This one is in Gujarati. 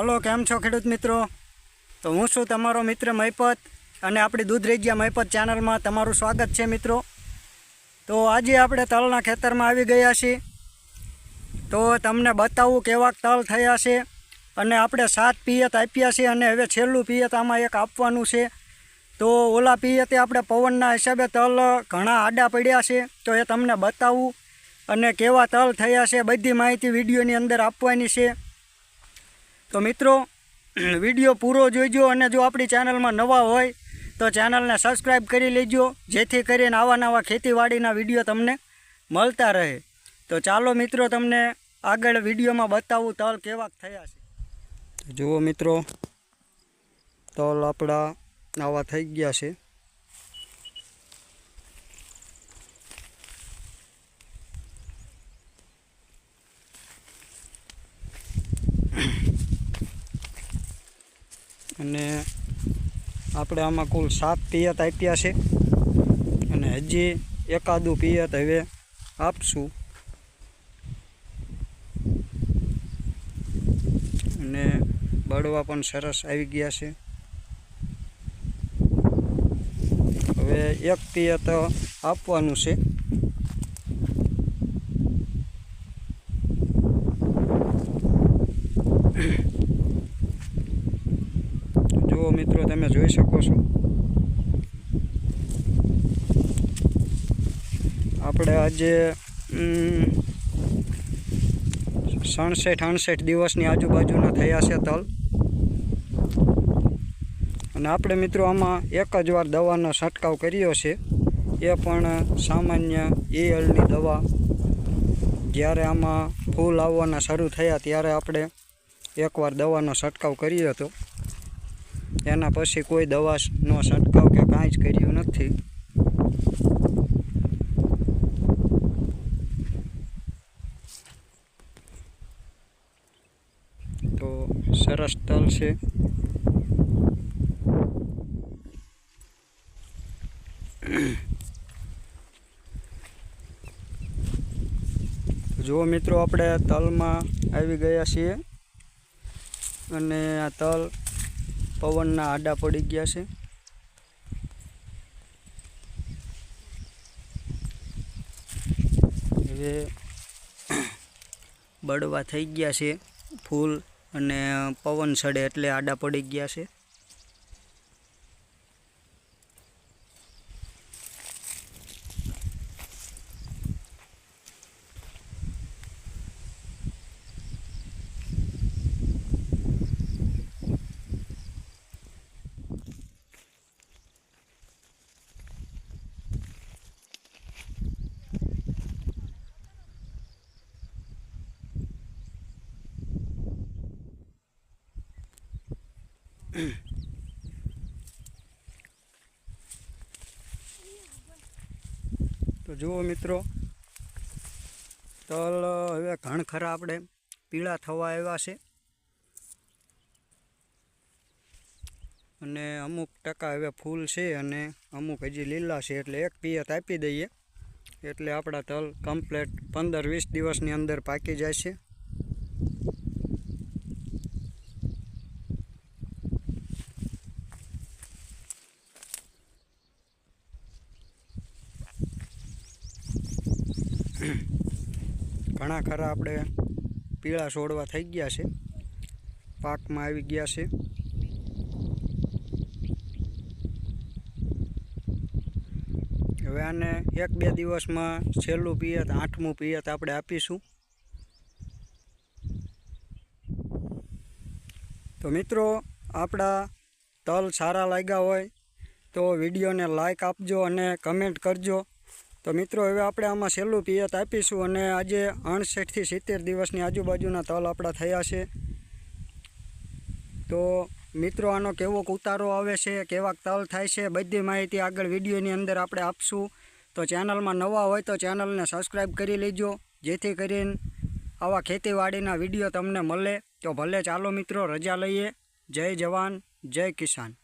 હાલો, કેમ છો ખેડૂત મિત્રો? તો હું છું તમારો મિત્ર મહિપત અને આપણી દૂધ રેજિયા મહિપત ચેનલમાં તમારું સ્વાગત છે મિત્રો. તો આજે આપણે તલના ખેતરમાં આવી ગયા છીએ. તો તમને બતાવું કેવા તલ થયા છે અને આપણે સાત પિયત આપ્યા છે અને હવે છેલ્લું પિયત આમાં એક આપવાનું છે. તો ઓલા પિયતે આપણે પવનના હિસાબે તલ ઘણા આડા પડ્યા છે. તો એ તમને બતાવું અને કેવા તલ થયા છે બધી માહિતી વિડીયોની અંદર આપવાની છે. તો મિત્રો, વીડિયો પૂરો જોઈજો અને જો આપણી ચેનલમાં નવા હોય, તો ચેનલને સબસ્ક્રાઈબ કરી લેજો, જેથી કરીને આવા નવા ખેતીવાડીના વીડિયો તમને મળતા રહે. તો ચાલો મિત્રો, તમને આગળ વિડીયોમાં બતાવું તલ કેવાક થયા છે. જુઓ મિત્રો, તલ આપણા આવા થઈ ગયા છે. અને આપણે આમાં કુલ સાત પિયત આપ્યા છે. અને હજી એકાદું પિયત હવે આપશું. અને બળવા પણ સરસ આવી ગયા છે. હવે એક પિયત આપવાનું છે. જુઓ મિત્રો તમે જોઈ શકો છો. આપણે આજે સડસઠ અણસઠ દિવસની આજુબાજુના થયા છે તલ. અને આપણે મિત્રો આમાં એક જ વાર દવાનો છંટકાવ કર્યો છે. એ પણ સામાન્ય એલની દવા. જ્યારે આમાં ફૂલ આવવાના શરૂ થયા ત્યારે આપણે એકવાર દવાનો છંટકાવ કર્યો હતો. એના પછી કોઈ દવાનો છંટકાવ કે કાંઈ જ કર્યું નથી. તો સરસ તલ છે. જુઓ મિત્રો, આપણે તલમાં આવી ગયા છીએ. અને આ તલ પવનના આડા પડી ગયા છે. હવે બળવા થઈ ગયા છે ફૂલ અને પવન સડે એટલે આડા પડી ગયા છે. તો જુઓ મિત્રો, તલ હવે ઘણખરા આપણે પીળા થવા આવ્યા છે. અને અમુક ટકા હવે ફૂલ છે અને અમુક હજી લીલા છે, એટલે એક પિયત આપી દઈએ. એટલે આપણા તલ કમ્પ્લેટ પંદર વીસ દિવસની અંદર પાકી જાય છે. ઘણા ખરા આપણે પીળા છોડવા થઈ ગયા છે. પાકમાં આવી ગયા છે. હવે આને એક બે દિવસમાં છેલ્લું પિયત, આઠમું પિયત આપણે આપીશું. તો મિત્રો, આપણા તલ સારા લાગ્યા હોય તો વિડીયોને લાઈક આપજો અને કમેન્ટ કરજો. તો મિત્રો, હવે આપણે આમાં છેલ્લું પિયત આપીશું અને આજે અણસઠથી સિત્તેર દિવસની આજુબાજુના તલ આપણા થયા છે. તો મિત્રો, આનો કેવો ઉતારો આવે છે કેવા તલ થાય છે, બધી માહિતી આગળ વિડીયોની અંદર આપણે આપશું. તો ચેનલમાં નવા હોય તો ચેનલને સબસ્ક્રાઈબ કરી લેજો, જેથી કરીને આવા ખેતીવાડીના વીડિયો તમને મળે. તો ભલે ચાલો મિત્રો, રજા લઈએ. જય જવાન, જય કિસાન.